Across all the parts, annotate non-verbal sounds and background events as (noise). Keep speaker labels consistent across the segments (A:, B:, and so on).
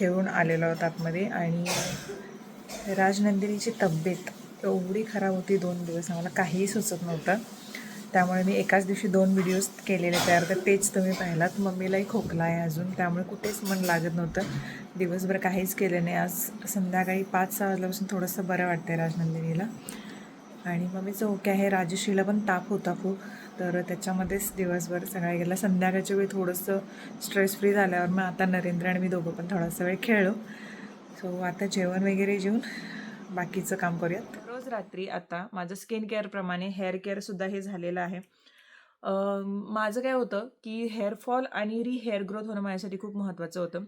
A: खेळून आलेलो आहोत आतमध्ये आणि राजनंदिनीची तब्येत एवढी खराब होती दोन दिवस. आम्हाला काहीही सुचत नव्हतं. त्यामुळे मी एकाच दिवशी दोन व्हिडिओज केलेले तयार. तर तेच तुम्ही पाहिलात. मम्मीलाही खोकला आहे अजून. त्यामुळे कुठेच मन लागत नव्हतं. दिवसभर काहीच केलं नाही. आज संध्याकाळी पाच सहा वाजल्यापासून थोडंसं बरं वाटतं आहे राजनंदिनीला. आणि मम्मीचं ओके आहे. राजश्रीला पण ताप होता खूप. तर त्याच्यामध्येच दिवसभर सकाळी गेला. संध्याकाळच्या वेळी थोडंसं स्ट्रेस फ्री झाल्यावर मग आता नरेंद्र आणि मी दोघं पण थोडासा वेळ खेळलो सो आता जेवण वगैरे जेवून बाकीचं काम करूयात. रोज रात्री आता माझं स्किन केअरप्रमाणे हेअर केअरसुद्धा हे झालेलं आहे. माझं काय होतं की हेअरफॉल आणि री हेअर ग्रोथ होणं माझ्यासाठी खूप महत्त्वाचं होतं.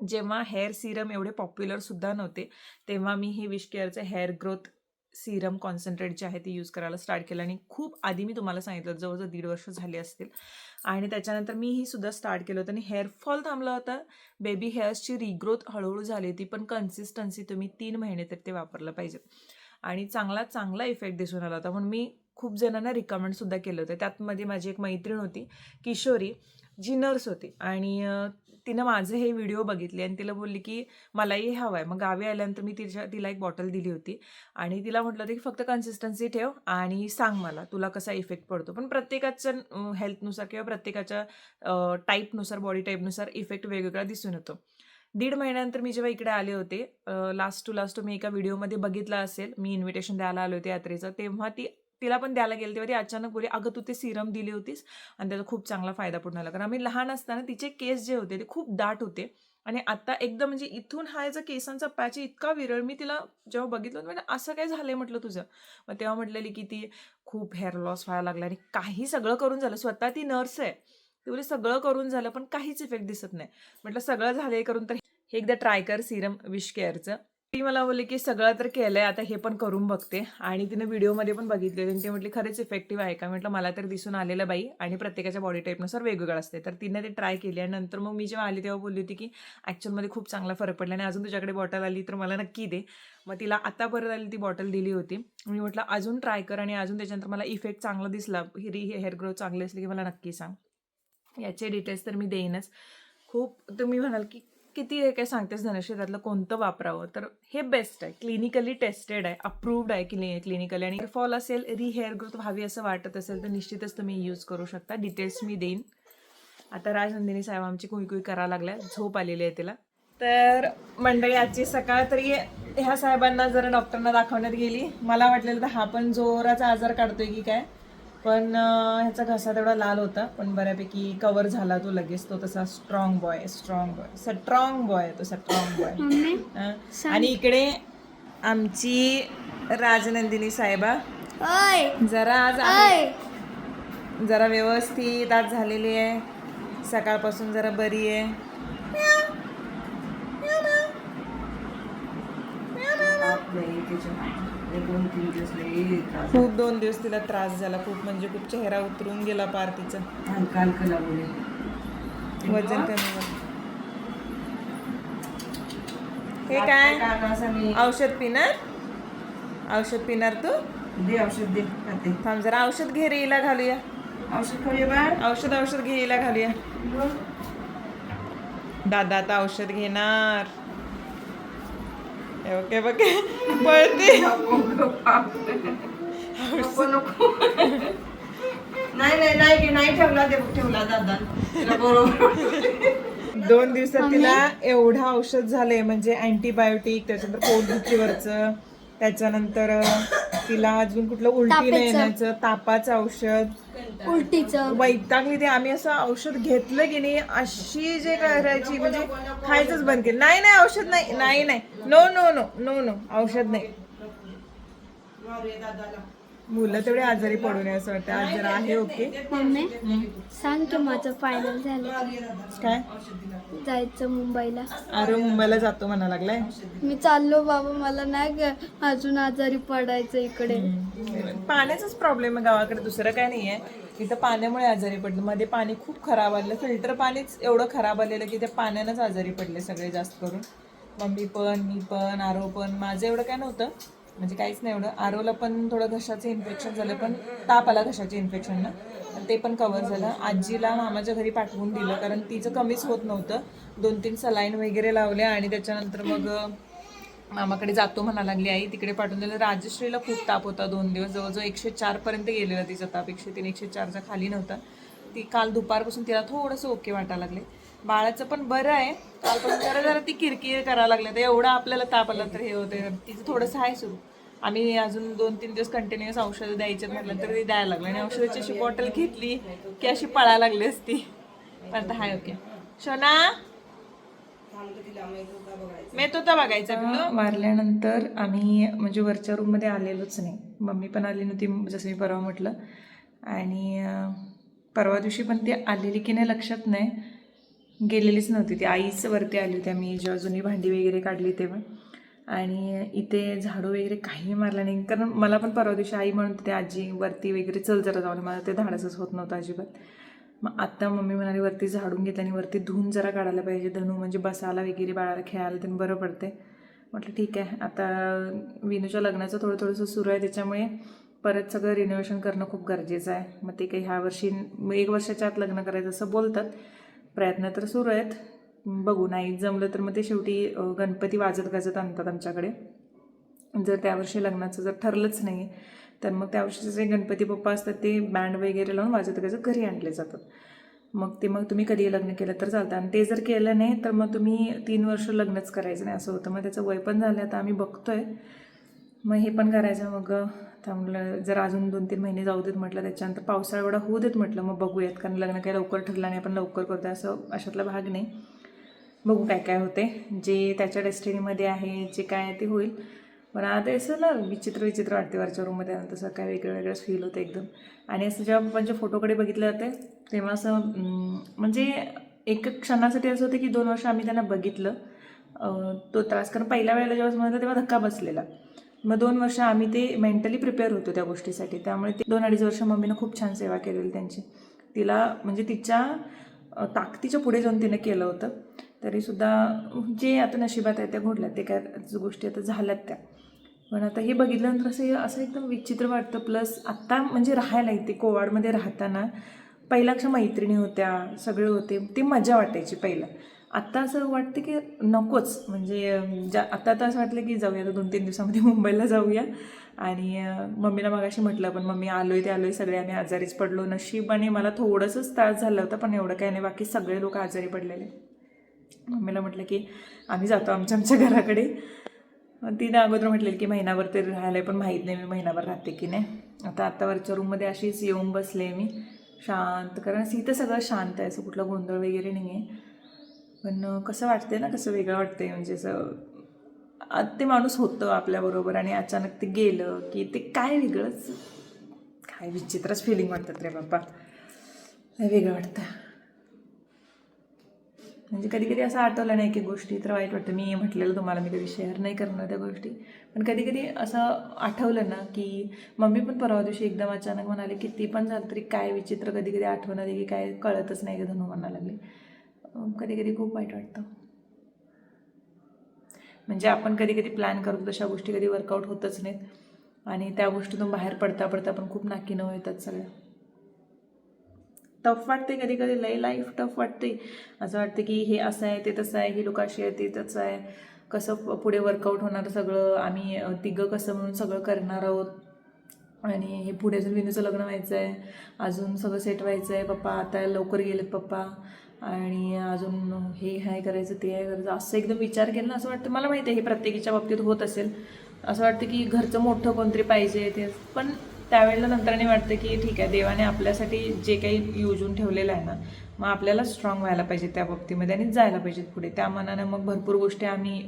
A: जेव्हा हेअर सिरम एवढे पॉप्युलरसुद्धा नव्हते तेव्हा मी हे विश केअरचं हेअर ग्रोथ सिरम कॉन्सन्ट्रेट जे आहे ते यूज करायला स्टार्ट केलं आणि खूप आधी मी तुम्हाला सांगितलं जवळजवळ दीड वर्ष झाली असतील. आणि त्याच्यानंतर मी ही सुद्धा स्टार्ट केलं होतं आणि हेअरफॉल थांबला होता. बेबी हेअर्सची रिग्रोथ हळूहळू झाली होती पण कन्सिस्टन्सी तुम्ही तीन महिने तर ते वापरलं पाहिजे. आणि चांगला चांगला इफेक्ट दिसून आला होता. म्हणून मी खूप जणांना रिकमेंडसुद्धा केलं होतं. त्यातमध्ये माझी एक मैत्रीण होती किशोरी जी नर्स होती. आणि तिनं माझे हे व्हिडिओ बघितले आणि तिला बोलली की मलाही हवं आहे मग गावी आल्यानंतर मी तिच्या तिला एक बॉटल दिली होती आणि तिला म्हटलं होतं की फक्त कन्सिस्टन्सी ठेव आणि सांग मला तुला कसा इफेक्ट पडतो. पण प्रत्येकाच्या हेल्थनुसार किंवा प्रत्येकाच्या टाईपनुसार बॉडी टाईपनुसार इफेक्ट वेगवेगळा दिसून येतो. दीड महिन्यानंतर मी जेव्हा इकडे आले होते लास्ट टू लास्ट मी एका व्हिडिओमध्ये बघितला असेल मी इन्व्हिटेशन द्यायला आले होते यात्रेचं तेव्हा ती तिला पण द्यायला गेले तेव्हा ती अचानक बोलली अगं तू ते सिरम दिली होतीस आणि त्याचा खूप चांगला फायदा पूर्ण झाला. कारण आम्ही लहान असताना तिचे केस जे होते ते खूप दाट होते आणि आता एकदम म्हणजे इथून हा याचा केसांचा पॅच इतका विरळ मी तिला जेव्हा बघितलं म्हणजे असं काय झालंय? म्हटलं तुझं. मग तेव्हा म्हटलेली की ती खूप हेअर लॉस व्हायला लागला आणि काही सगळं करून झालं. स्वतः ती नर्स आहे. ती बोली सगळं करून झालं पण काहीच इफेक्ट दिसत नाही. म्हटलं सगळं झालंय करून तर. हे एकदा ट्राय कर सिरम विश केअरचं. ती मला बोलली की सगळं तर केलंय आता हे पण करून बघते. आणि तिने व्हिडिओमध्ये पण बघितले आणि ती म्हटली खरेच इफेक्टिव्ह आहे का? म्हटलं मला तर दिसून आलेलं बाई आणि प्रत्येकाच्या बॉडी टाईपनुसार वेगवेगळं असते. तर तिने ते ट्राय केली आणि नंतर मग मी जेव्हा आली तेव्हा बोलली होती की ॲक्च्युअलमध्ये खूप चांगला फरक पडला आणि अजून तुझ्याकडे बॉटल आली तर मला नक्की दे. मग तिला आता परत आली ती बॉटल दिली होती. मी म्हटलं अजून ट्राय कर आणि अजून त्याच्यानंतर मला इफेक्ट चांगला दिसला हिरी हेअर ग्रोथ चांगली असली की मला नक्की सांग. याचे डिटेल्स तर मी देईनच. खूप तुम्ही म्हणाल की किती हे काय सांगतेस धनश्री त्यातलं कोणतं वापरावं? तर हे बेस्ट आहे. क्लिनिकली टेस्टेड आहे. अप्रूव्ड आहे क्लि क्लिनिकली आणि फॉल असेल री हेअर ग्रोथ व्हावी असं वाटत असेल तर निश्चितच तुम्ही यूज करू शकता. डिटेल्स मी देईन. आता राजनंदिनी साहेब आमची कुई कुई करायला लागल्या. झोप आलेली आहे तिला. तर मंडळी आजची सकाळ तरी ह्या साहेबांना जरा डॉक्टरना दाखवण्यात गेली मला वाटलेलं तर हा पण जोराचा आजार काढतोय की काय? पण ह्याचा घसा तेवढा लाल होता पण बऱ्यापैकी कवर झाला तो लगेच. तो तसा strong boy strong boy strong boy तो स्ट्रॉंग बॉय आणि इकडे आमची राजनंदिनी साहेबा. जरा आज जरा व्यवस्थित आज झालेली आहे. सकाळपासून जरा बरी आहे. खूप दोन दिवस तिला त्रास झाला. खूप म्हणजे खूप चेहरा उतरून गेला पार तिचा. वजन कमी झालं. हे काय? औषध पिणार? औषध पिणार तू?
B: दे औषध दे खाते.
A: थांब जरा औषध घे रे हिला घालूया.
B: औषध खाऊया बाळ.
A: औषध औषध घे हिला घालूया. दादा आता औषध घेणार. ओके बघे पळते
B: नाही नाही नाही ठेवला ठेवला दादा बरोबर
A: दोन दिवसात तिला एवढं औषध झालंय म्हणजे अँटीबायोटिक त्याच्यानंतर पोटदुखीवरचं त्याच्यानंतर तिला अजून कुठलं उलटी नाही
C: तापाचं.
A: येण्याचं तापाचं औषध.
C: उलटीचं.
A: वैतागली ते. आम्ही असं औषध घेतलं की नाही अशी जे करायची म्हणजे खायचंच बंद केलं. नाही नाही औषध नाही नाही नाही. No no no no no औषध नाही. मुलं तेवढे आजारी पडू नये असं वाटतं. आज जरा आहे ओके.
C: मम्मी सांग की माझं फायनल झालं.
A: काय?
C: जायचं मुंबईला.
A: अरे मुंबईला जातो म्हणा लागलाय.
C: मी चाललो बाबा मला नाही ग अजून आजारी पडायचं इकडे.
A: पाण्याचाच प्रॉब्लेम आहे गावाकडे दुसरं काय नाही आहे इथं पाण्यामुळे आजारी पडलं. मध्ये पाणी खूप खराब आलेलं फिल्टर पाणीच एवढं खराब आलेलं की त्या पाण्यानंच आजारी पडले सगळे जास्त करून. मम्मी पण मी पण आरो पण. माझं एवढं काय नव्हतं. म्हणजे काहीच नाही एवढं. आरोला पण थोडं घशाचं इन्फेक्शन झालं पण ताप आला घशाचे इन्फेक्शन ना. ते पण कवर झालं. आजीला मामाच्या घरी पाठवून दिलं कारण तिचं कमीच होत नव्हतं. दोन तीन सलाईन वगैरे लावले आणि त्याच्यानंतर मग मामाकडे जातो म्हणा लागली आई तिकडे पाठवून दिलं. राजश्रीला खूप ताप होता दोन दिवस. जवळजवळ एकशे चारपर्यंत गेलेला तिचा ताप. एकशे तीन एकशे चारचा खाली नव्हता. ती काल दुपारपासून तिला थोडंसं ओके वाटायला लागले. बाळाचं पण बरं आहे. कालपासून जरा जरा ती किरकिर करायला लागले. तर एवढा आपल्याला ताप आला तर हे होते तिचं थोडंसं आहे सुरू. आम्ही अजून दोन तीन दिवस कंटिन्युअस औषधं द्यायचे म्हटलं तर ते द्यायला लागलं. आणि औषधाची अशी बॉटल घेतली की अशी पळायला लागली असती. पण आता हाय ओके. शोना? मी तो तर बघायचा मारल्यानंतर आम्ही म्हणजे वरच्या रूममध्ये आलेलोच नाही. मम्मी पण आली नव्हती जसं मी परवा म्हटलं. आणि परवा दिवशी पण ती आलेली की नाही लक्षात नाही. गेलेलीच नव्हती. ती आईच वरती आली होती. आम्ही जेव्हा जुनी भांडी वगैरे काढली तेव्हा. आणि इथे झाडू वगैरे काही मारला नाही. कारण मला पण परवा दिवशी आई म्हणत होती आजी वरती वगैरे चल जरा जाऊन. मला ते धाडसच होत नव्हतं अजिबात. मग आत्ता मम्मी म्हणाली वरती झाडून घेतलं आणि वरती धुवून जरा काढायला पाहिजे. धनू म्हणजे बसायला वगैरे बाळाला खेळायला त्यांनी बरं पडते म्हटलं ठीक आहे. आता विनूच्या लग्नाचं थोडं थोडंसं सुरू आहे. त्याच्यामुळे परत सगळं रिनोव्हेशन करणं खूप गरजेचं आहे. मग ते काही ह्या वर्षी एक वर्षाच्या आत लग्न करायचं असं बोलतात. प्रयत्न तर सुरू आहेत. बघू नाही जमलं तर मग ते शेवटी गणपती वाजत गाजत आणतात आमच्याकडे. जर त्यावर्षी लग्नाचं जर ठरलंच नाही तर मग त्यावर्षीचे जे गणपती पप्पा असतात ते बँड वगैरे लावून वाजत गाजत घरी आणले जातात. मग ते मग तुम्ही कधी लग्न केलं तर चालतं. आणि ते जर केलं नाही तर मग तुम्ही तीन वर्ष लग्नच करायचं नाही असं होतं. मग त्याचं वय पण झालं आता आम्ही बघतोय. मग हे पण करायचं मग त्यामुळे जर अजून दोन तीन महिने जाऊ देत म्हटलं त्याच्यानंतर पावसाळा एवढा होऊ देत म्हटलं मग बघूयात. कारण लग्न काही लवकर ठरलं नाही आपण लवकर करतो असं अशातला भाग नाही. बघू काय काय होते. जे त्याच्या डेस्टिनीमध्ये आहे जे काय आहे ते होईल. पण आता असं ना विचित्र विचित्र वाटते वरच्या रूममध्ये आलं तसं काय वेगळं वेगळंच फील होतं एकदम. आणि असं जेव्हा पप्पांच्या फोटोकडे बघितलं जाते तेव्हा असं म्हणजे एक क्षणासाठी असं होतं की दोन वर्ष आम्ही त्यांना बघितलं. तो त्रास. कारण पहिल्या वेळेला जेव्हा म्हणतो तेव्हा धक्का बसलेला. मग दोन वर्ष आम्ही ते मेंटली प्रिपेअर होतो त्या गोष्टीसाठी. त्यामुळे ते दोन अडीच वर्ष मम्मीनं खूप छान सेवा केलेली त्यांची. तिला म्हणजे तिच्या ताकदीच्या पुढे जाऊन तिने केलं होतं. तरीसुद्धा जे आता नशिबात आहे त्या घडल्या ते काय गोष्टी आता झाल्यात त्या. पण आता हे बघितल्यानंतर असं असं एकदम विचित्र वाटतं. प्लस आत्ता म्हणजे राहायला इथे कोवाडमध्ये राहताना पहिला अशा मैत्रिणी होत्या सगळे होते ती मजा वाटायची पहिलं. आत्ता असं वाटतं की नकोच. म्हणजे ज्या आत्ता तर असं वाटलं की जाऊया आता दोन तीन दिवसामध्ये (laughs) मुंबईला जाऊया. आणि मम्मीला मगाशी म्हटलं पण मम्मी आलो आहे ते आलो आहे सगळे आम्ही आजारीच पडलो नशिबाने. मला थोडंसंच त्रास झाला होता पण एवढं काही नाही. बाकी सगळे लोक आजारी पडलेले मम्मीला म्हटलं की आम्ही जातो आमच्या आमच्या घराकडे. तिने अगोदर म्हटलेलं की महिनाभर तरी राहायला पण माहीत नाही मी महिनाभर राहते की नाही. आता आत्ता वरच्या रूममध्ये अशीच येऊन बसले मी. शांत कारण इथं सगळं शांत आहे असं कुठलं गोंधळ वगैरे नाही आहे. पण कसं वाटते ना कसं वेगळं वाटते म्हणजे असं ते माणूस होतं आपल्याबरोबर आणि अचानक ते गेलं की ते काय वेगळंच काय विचित्रच फिलिंग वाटतात रे बाप्पा. वेगळं वाटतं. म्हणजे कधी कधी असं आठवलं नाही की गोष्टी तर वाईट वाटतं. मी म्हटलेलं तुम्हाला मी कधी शेअर नाही करणार त्या गोष्टी. पण कधी कधी असं आठवलं ना की मम्मी पण परवा दिवशी एकदम अचानक म्हणाले की ती पण झालं तरी काय विचित्र कधी कधी आठवण आली की काय कळतच नाही का धनू म्हणायला लागले. कधी कधी खूप वाईट वाटतं. म्हणजे आपण कधी कधी प्लॅन करतो तशा गोष्टी कधी वर्कआउट होतच नाहीत. आणि त्या गोष्टीतून बाहेर पडता पडता पण खूप नाकीनं येतात सगळ्या. टफ वाटते कधी कधी लई लाईफ टफ वाटते असं वाटतं की हे असं आहे ते तसं आहे ही लोकाशी आहे ते तसं आहे. कसं पुढे वर्कआउट होणार सगळं आम्ही तिघं कसं म्हणून सगळं करणार आहोत. आणि हे पुढे अजून विनूचं लग्न व्हायचं आहे अजून सगळं सेट व्हायचं आहे पप्पा आता लवकर गेलेत पप्पा. आणि अजून हे हाय करायचं ते हाय करायचं असं एकदम विचार केला ना असं वाटतं मला माहिती आहे हे प्रत्येकीच्या बाबतीत होत असेल. असं वाटतं की घरचं मोठं कोणतरी पाहिजे ते. पण त्यावेळेला नंतरने वाटतं की ठीक आहे देवाने आपल्यासाठी जे काही योजून ठेवलेलं आहे ना मग आपल्याला स्ट्रॉंग व्हायला पाहिजे त्या बाबतीमध्ये आणि जायला पाहिजेत पुढे. त्या मनानं मग भरपूर गोष्टी आम्ही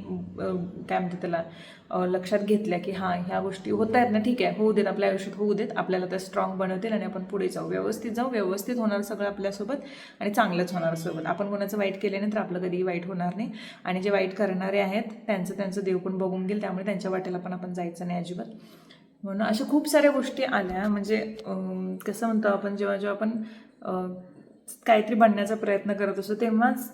A: काय म्हणते त्याला लक्षात घेतल्या की हां ह्या गोष्टी होत आहेत ना ठीक आहे होऊ देत आपल्या आयुष्यात होऊ देत आपल्याला त्या स्ट्रॉंग बनवतील आणि आपण पुढे जाऊ. व्यवस्थित जाऊ व्यवस्थित होणार सगळं आपल्यासोबत आणि चांगलंच होणार सोबत. आपण कोणाचं वाईट केलं नाही तर आपलं कधीही वाईट होणार नाही. आणि जे वाईट करणारे आहेत त्यांचं त्यांचं देव पण बघून घेईल त्यामुळे त्यांच्या वाटेला पण आपण जायचं नाही अजिबात. म्हणून अशा खूप साऱ्या गोष्टी आल्या. म्हणजे कसं म्हणतो आपण जेव्हा जेव्हा आपण काहीतरी बनण्याचा प्रयत्न करत असतो तेव्हाच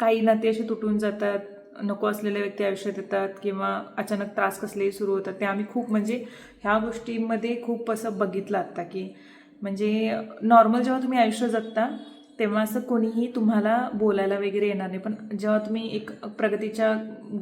A: काही नाती अशी तुटून जातात
D: नको असलेल्या व्यक्ती आयुष्यात येतात किंवा अचानक त्रास कसलेही सुरू होतात. ते आम्ही खूप म्हणजे ह्या गोष्टींमध्ये खूप असं बघितलं आत्ता की म्हणजे नॉर्मल जेव्हा तुम्ही आयुष्य जगता तेव्हा असं कोणीही तुम्हाला बोलायला वगैरे येणार नाही. पण जेव्हा तुम्ही एक प्रगतीच्या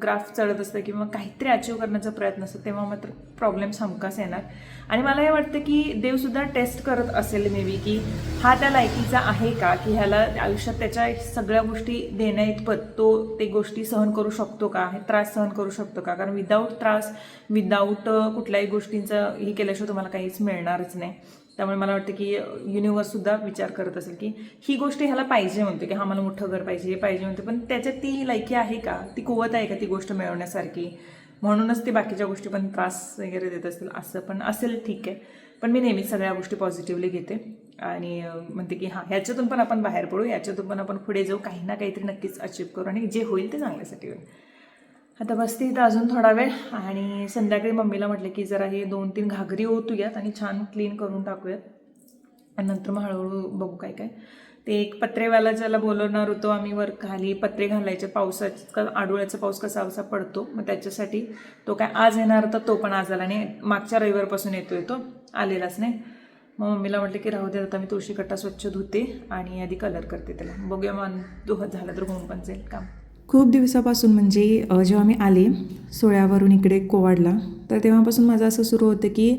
D: ग्राफ चढत असता किंवा काहीतरी अचीव करण्याचा प्रयत्न असतो तेव्हा मात्र प्रॉब्लेम्स हमखास येणार. आणि मला हे वाटतं की देवसुद्धा टेस्ट करत असेल मे बी की हा त्या लायकीचा आहे का? की ह्याला आयुष्यात त्याच्या सगळ्या गोष्टी देण्या इतपत तो ते गोष्टी सहन करू शकतो का? हे त्रास सहन करू शकतो का? कारण विदाऊट त्रास विदाऊट कुठल्याही गोष्टींचं हे केल्याशिवाय तुम्हाला काहीच मिळणारच नाही. त्यामुळे मला वाटतं की युनिवर्ससुद्धा विचार करत असेल की ही गोष्ट ह्याला पाहिजे म्हणते की हा मला मोठं घर पाहिजे हे पाहिजे म्हणते पण त्याच्यात ती लायकी आहे का? ती कुवत आहे का ती गोष्ट मिळवण्यासारखी? म्हणूनच ते बाकीच्या गोष्टी पण त्रास वगैरे देत असतील असं पण असेल ठीक आहे. पण मी नेहमीच सगळ्या गोष्टी पॉझिटिव्हली घेते. आणि म्हणते की हां ह्याच्यातून पण आपण बाहेर पडू याच्यातून पण आपण पुढे जाऊ काही ना काहीतरी नक्कीच अचीव करू आणि जे होईल ते चांगल्यासाठी होईल. आता बसते इथं अजून थोडा वेळ आणि संध्याकाळी मम्मीला म्हटलं की जरा हे दोन तीन घागरी ओतूयात आणि छान क्लीन करून टाकूयात. आणि नंतर मग हळूहळू बघू काय काय. ते एक पत्रेवाला ज्याला बोलवणार होतो आम्ही वर खाली पत्रे घालायचे पावसाचा आडोळ्याचा पाऊस कसा असा पडतो मग त्याच्यासाठी तो काय आज येणार होता तो पण आज आला नाही. मागच्या रविवारपासून येतो तो आलेलाच नाही. मग मम्मीला म्हटलं की राहू दे आता मी तुळशी कट्टा स्वच्छ धुते आणि आधी कलर करते त्याला. बघूया मग दुखत झालं तर होऊन पण जाईल काम.
A: खूप दिवसापासून म्हणजे जेव्हा मी आले सोळ्यावरून इकडे कोवाडला तर तेव्हापासून माझं असं सुरू होतं की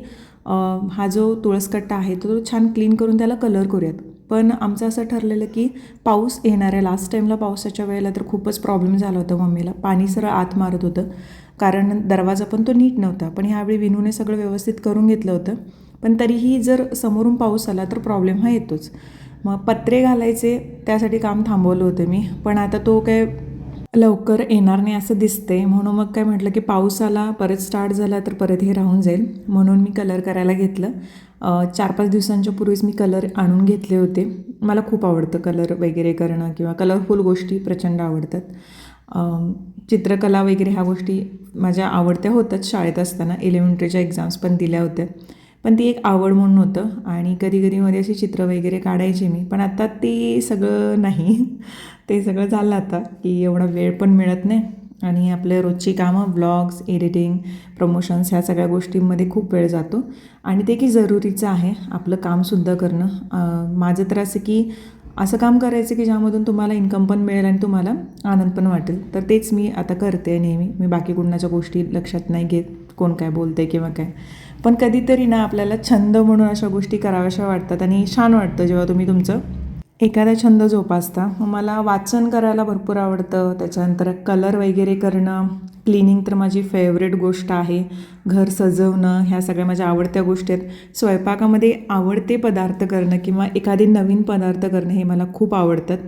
A: हा जो तुळसकट्टा आहे तो छान क्लीन करून त्याला कलर करूयात. पण आमचं असं ठरलेलं की पाऊस येणार आहे लास्ट टाईमला पावसाच्या वेळेला तर खूपच प्रॉब्लेम झाला होता मम्मीला. पाणी सरळ आत मारत होतं. कारण दरवाजा पण तो नीट नव्हता. पण ह्यावेळी विनूने सगळं व्यवस्थित करून घेतलं होतं. पण तरीही जर समोरून पाऊस आला तर प्रॉब्लेम हा येतोच. मग पत्रे घालायचे त्यासाठी काम थांबवलं होतं मी. पण आता तो काय लवकर येणार नाही असं दिसते म्हणून मग काय म्हटलं की पाऊस आला परत स्टार्ट झाला तर परत हे राहून जाईल. म्हणून मी कलर करायला घेतलं. चार पाच दिवसांच्या पूर्वीच मी कलर आणून घेतले होते. मला खूप आवडतं कलर वगैरे करणं किंवा कलरफुल गोष्टी प्रचंड आवडतात. चित्रकला वगैरे ह्या गोष्टी माझ्या आवडत्या होत्याच शाळेत असताना. एलिमेंटरीच्या एक्झाम्स पण दिल्या होत्या. पण ती एक आवड म्हणून होतं. आणि कधी कधी मध्ये अशी चित्र वगैरे काढायची मी. पण आता ते सगळं नाही. ते सगळं झालं आता की एवढा वेळ पण मिळत नाही. आणि आपले रोजची कामं ब्लॉग्स एडिटिंग प्रमोशन्स ह्या सगळ्या गोष्टींमध्ये खूप वेळ जातो. आणि ते की जरुरीचं आहे आपलं कामसुद्धा करणं. माझं तर असं की असं काम करायचं की ज्यामधून तुम्हाला इन्कम पण मिळेल आणि तुम्हाला आनंद पण वाटेल. तर तेच मी आता करते नेहमी. मी बाकी कुणाच्या गोष्टी लक्षात नाही घेत कोण काय बोलते किंवा काय. पण कधीतरी ना आपल्याला छंद म्हणून अशा गोष्टी कराव्याशा वाटतात आणि छान वाटतं जेव्हा तुम्ही तुमचं एखादा छंद जोपासता. मग मला वाचन करायला भरपूर आवडतं. त्याच्यानंतर कलर वगैरे करणं क्लिनिंग तर माझी फेवरेट गोष्ट आहे. घर सजवणं ह्या सगळ्या माझ्या आवडत्या गोष्टी आहेत. स्वयंपाकामध्ये आवडते पदार्थ करणं किंवा एखादे नवीन पदार्थ करणं हे मला खूप आवडतात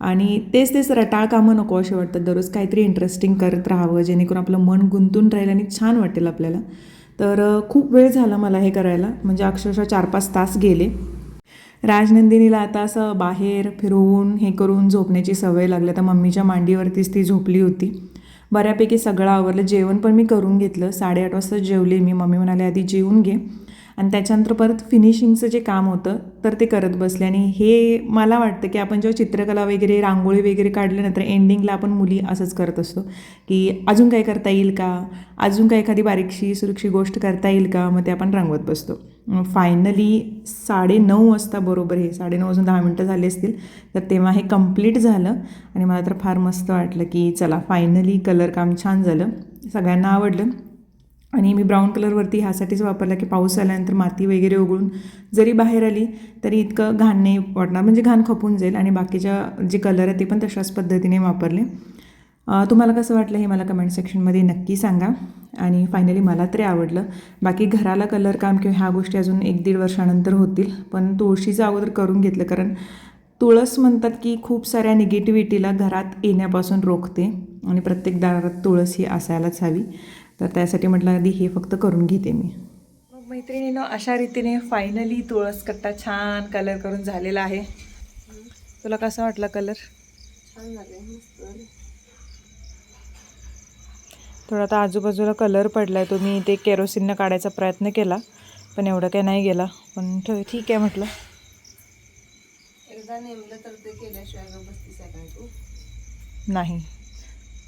A: आणि तेच तेच रटाळ कामं नको असे वाटतात. दररोज काहीतरी इंटरेस्टिंग करत राहावं जेणेकरून आपलं मन गुंतून राहील आणि छान वाटेल आपल्याला. तर खूप वेळ झाला मला हे करायला. म्हणजे अक्षरशः चार पाच तास गेले. राजनंदिनीला आता असं बाहेर फिरवून हे करून झोपण्याची सवय लागली. तर मम्मीच्या मांडीवरतीच ती झोपली होती. बऱ्यापैकी सगळं आवरलं. जेवण पण मी करून घेतलं. साडेआठ वाजता जेवले मी. मम्मी म्हणाले आधी जेवून घे. आणि त्याच्यानंतर परत फिनिशिंगचं जे काम होतं तर ते करत बसले. आणि हे मला वाटतं की आपण जेव्हा चित्रकला वगैरे रांगोळी वगैरे काढल्यानंतर एंडिंगला आपण मुली असंच करत असतो की अजून काय करता येईल का? अजून काय एखादी बारीकशी सुरक्षी गोष्ट करता येईल का? मग ते आपण रंगवत बसतो. फायनली साडे नऊ वाजता बरोबर हे साडे नऊ वाजून दहा मिनटं झाली असतील तर तेव्हा हे कंप्लीट झालं. आणि मला तर फार मस्त वाटलं की चला फायनली कलर काम छान झालं. सगळ्यांना आवडलं. आणि मी ब्राऊन कलरवरती ह्यासाठीच वापरला की पाऊस आल्यानंतर माती वगैरे उघडून जरी बाहेर आली तरी इतकं घाण नाही वाटणार. म्हणजे घाण खपून जाईल आणि बाकीच्या जे कलर आहेत ते पण तशाच पद्धतीने वापरले. तुम्हाला कसं वाटलं हे मला कमेंट सेक्शनमध्ये नक्की सांगा. आणि फायनली मला तरी आवडलं. बाकी घराला कलर काम किंवा ह्या गोष्टी अजून एक दीड वर्षानंतर होतील. पण तुळशीचं अगोदर करून घेतलं कारण तुळस म्हणतात की खूप साऱ्या निगेटिव्हिटीला घरात येण्यापासून रोखते. आणि प्रत्येक दारात तुळस ही असायलाच हवी. तर त्यासाठी म्हटलं आधी हे फक्त करून घेते मी.
D: मग मैत्रिणीनं अशा रीतीने फायनली तुळस कट्टा छान कलर करून झालेला आहे. तुला कसा वाटला कलर
B: छान.
D: थोडा आता आजूबाजूला कलर पडलाय तो मी ते केरोसिननं काढायचा प्रयत्न केला पण एवढं काही नाही गेला. पण ठेव ठीक आहे म्हटलं.
B: एकदा नेमलं तर ते केल्याशिवाय गं बसतीस आहे काय तू?
D: नाही.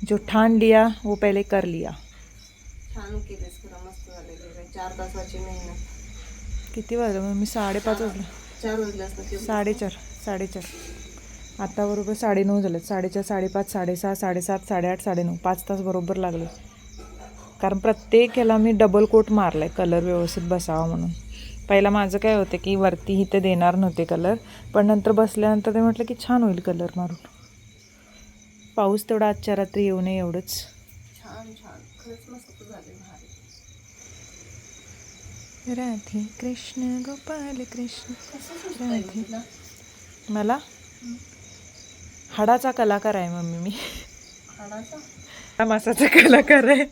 A: जो ठान लिया वो पहले कर लिया.
B: छान केलेस मस्त झाले चार तासाची मेहनत.
A: किती वाजलं? मग मी साडेपाच वाजलं.
B: चार वाजले असतात.
A: साडेचार साडेचार. आता बरोबर साडेनऊ झाले. साडेचार साडेपाच साडेसहा साडेसात साडेआठ साडेनऊ. पाच तास बरोबर लागले. कारण प्रत्येक याला मी डबल कोट मारला आहे कलर व्यवस्थित बसावा म्हणून. पहिला माझं काय होतं की वरती इथे देणार नव्हते कलर पण नंतर बसल्यानंतर ते म्हटलं की छान होईल कलर मारून. पाऊस तेवढा आजच्या रात्री येऊ नये एवढंच.
B: छान छान. खरंच मस्त झाले भारी
A: राधे कृष्ण गोपाल कृष्ण राधे. मला? हाडाचा कलाकार आहे मम्मी मी.
B: हाडाचा?
A: हा मासाचा कलाकार आहे.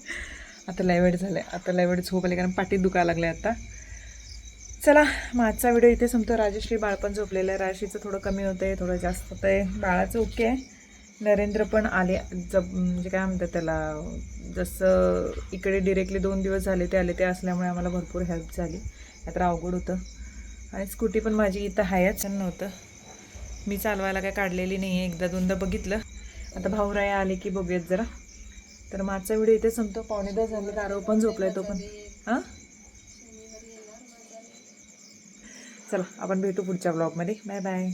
A: आता लय वेळ झालाय. आता लय वेळ झोप आली कारण पाठीत दुखायला लागले आता. चला माझा व्हिडिओ इथे संपतो. राजश्री बाळ पण झोपलेलं आहे. राशीचं थोडं कमी होतं आहे थोडं जास्त होतं आहे बाळाचं ओके आहे. नरेंद्र पण आले जब म्हणजे काय म्हणतात त्याला जसं इकडे डिरेक्टली दोन दिवस झाले ते आले ते असल्यामुळे आम्हाला भरपूर हेल्प झाली. तर अवघड होतं. आणि स्कूटी पण माझी इथं हायच नव्हतं. मी चालवायला काय काढलेली नाही आहे एकदा दोनदा बघितलं. आता भाऊराया आले की बघूयात जरा. तर मागचा व्हिडिओ इथे संपतो. पावणे दहा झाले पण झोपलाय तो पण. हां? चला आपण भेटू पुढच्या ब्लॉगमध्ये बाय बाय